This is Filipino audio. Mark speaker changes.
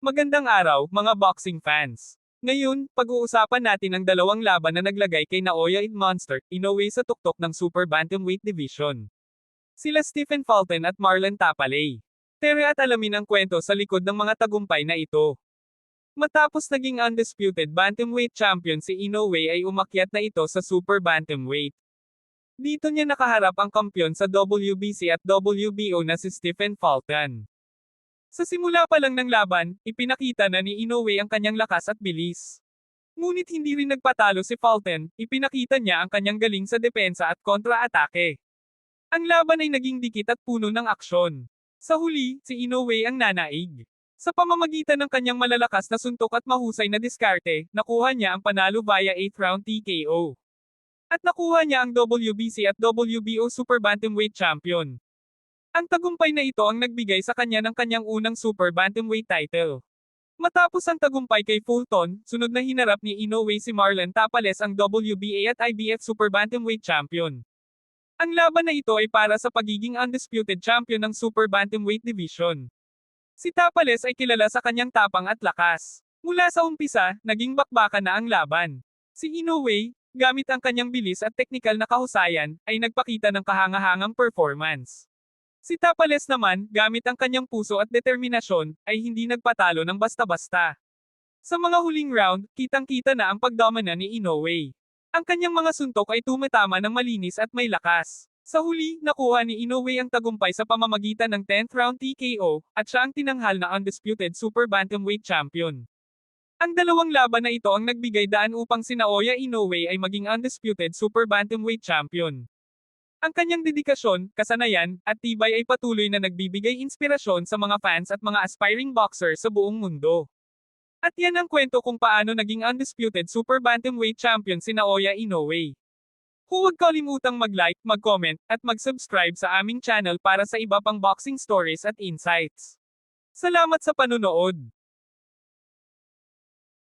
Speaker 1: Magandang araw, mga boxing fans. Ngayon, pag-uusapan natin ang dalawang laban na naglagay kay Naoya and Monster, Inoue sa tuktok ng Super Bantamweight Division. Sila Stephen Fulton at Marlon Tapalay. Tere at alamin ang kwento sa likod ng mga tagumpay na ito. Matapos naging undisputed bantamweight champion si Inoue ay umakyat na ito sa super bantamweight. Dito niya nakaharap ang kampyon sa WBC at WBO na si Stephen Fulton. Sa simula pa lang ng laban, ipinakita na ni Inoue ang kanyang lakas at bilis. Ngunit hindi rin nagpatalo si Fulton, ipinakita niya ang kanyang galing sa depensa at kontra-atake. Ang laban ay naging dikit at puno ng aksyon. Sa huli, si Inoue ang nanaig. Sa pamamagitan ng kanyang malalakas na suntok at mahusay na diskarte, nakuha niya ang panalo via 8th round TKO. At nakuha niya ang WBC at WBO Super Bantamweight Champion. Ang tagumpay na ito ang nagbigay sa kanya ng kanyang unang Super Bantamweight title. Matapos ang tagumpay kay Fulton, sunod na hinarap ni Inoue si Marlon Tapales ang WBA at IBF Super Bantamweight Champion. Ang laban na ito ay para sa pagiging undisputed champion ng Super Bantamweight Division. Si Tapales ay kilala sa kanyang tapang at lakas. Mula sa umpisa, naging bakbakan na ang laban. Si Inoue, gamit ang kanyang bilis at teknikal na kahusayan, ay nagpakita ng kahangahangang performance. Si Tapales naman, gamit ang kanyang puso at determinasyon, ay hindi nagpatalo ng basta-basta. Sa mga huling round, kitang-kita na ang pagdomina ni Inoue. Ang kanyang mga suntok ay tumatama ng malinis at may lakas. Sa huli, nakuha ni Inoue ang tagumpay sa pamamagitan ng 10th round TKO, at siya ang tinanghal na undisputed Super Bantamweight Champion. Ang dalawang laban na ito ang nagbigay daan upang si Naoya Inoue ay maging undisputed Super Bantamweight Champion. Ang kanyang dedikasyon, kasanayan, at tibay ay patuloy na nagbibigay inspirasyon sa mga fans at mga aspiring boxer sa buong mundo. At yan ang kwento kung paano naging undisputed Super Bantamweight Champion si Naoya Inoue. Huwag kalimutang mag-like, mag-comment, at mag-subscribe sa aming channel para sa iba pang boxing stories at insights. Salamat sa panunood!